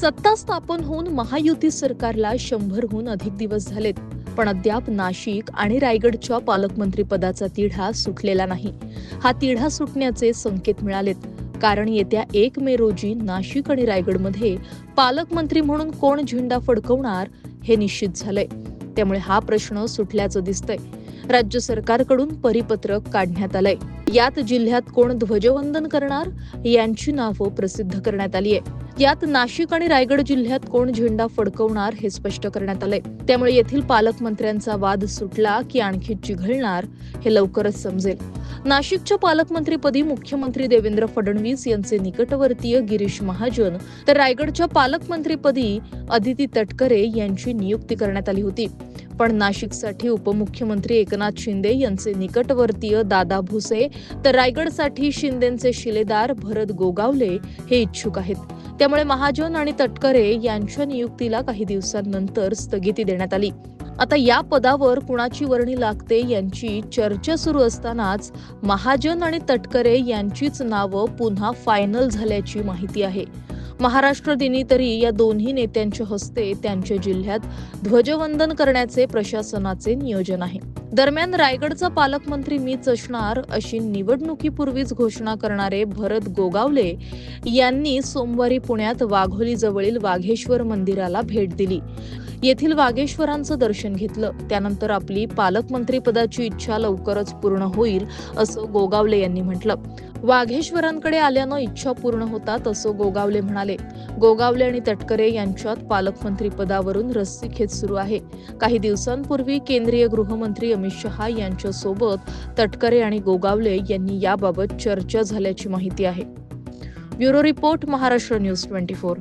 सत्ता स्थापन होऊन महायुती सरकारला शंभरहून अधिक दिवस झालेत. पण अद्याप नाशिक आणि रायगडच्या पालकमंत्री पदाचा तिढा सुटलेला नाही. हा तिढा सुटण्याचे संकेत मिळालेत. कारण येत्या एक मे रोजी नाशिक आणि रायगडमध्ये पालकमंत्री म्हणून कोण झेंडा फडकवणार हे निश्चित झालंय. त्यामुळे हा प्रश्न सुटल्याचं दिसतंय. राज्य सरकारकडून परिपत्रक काढण्यात आलंय. यात जिल्ह्यात कोण ध्वजवंदन करणार? यांची नावं प्रसिद्ध करण्यात आली आहे यात नाशिक आणि रायगड जिल्ह्यात कोण झेंडा फडकवणार हे स्पष्ट करण्यात आले त्यामुळे येथील पालकमंत्र्यांचा वाद सुटला की आणखी चिघळणार हे लवकरच समजेल. नाशिकच्या पालकमंत्रीपदी मुख्यमंत्री देवेंद्र फडणवीस यांचे निकटवर्तीय गिरीश महाजन तर रायगडच्या पालकमंत्रीपदी अदिती तटकरे यांची नियुक्ती करण्यात आली होती. पण नाशिकसाठी उपमुख्यमंत्री एकनाथ शिंदे यांचे निकटवर्तीय दादा भुसे तर रायगडसाठी शिंदेचे शिलेदार भरत गोगावले हे इच्छुक आहेत. त्यामुळे महाजन आणि तटकरे यांच्या नियुक्तीला काही दिवसांनंतर स्थगिती देण्यात आली. आता या पदावर कुणाची वर्णी लागते यांची चर्चा सुरू असतानाच महाजन आणि तटकरे यांचीच नावं पुन्हा फायनल झाल्याची माहिती आहे. महाराष्ट्र दिनी तरी या दोन्ही नेत्यांच्या हस्ते त्यांच्या जिल्ह्यात ध्वजवंदन करण्याचे प्रशासनाचे नियोजन आहे. दरम्यान रायगडचा पालकमंत्री मीच असणार अशी निवडणुकीपूर्वीच घोषणा करणारे भरत गोगावले यांनी सोमवारी पुण्यात वाघोली जवळील वाघेश्वर मंदिराला भेट दिली. येथील वाघेश्वरांचं दर्शन घेतलं. त्यानंतर आपली पालकमंत्री पदाची इच्छा लवकरच पूर्ण होईल असं गोगावले यांनी म्हटलं. वाघेश्वरांकडे आल्यानं इच्छा पूर्ण होतात असं गोगावले म्हणाले गोगावले आणि तटकरे यांच्यात पालकमंत्री पदावरून रस्सीखेच सुरू आहे. काही दिवसांपूर्वी केंद्रीय गृहमंत्री अमित शहा यांच्यासोबत तटकरे आणि गोगावले यांनी याबाबत चर्चा झाल्याची माहिती आहे. Bureau report Maharashtra news twenty four.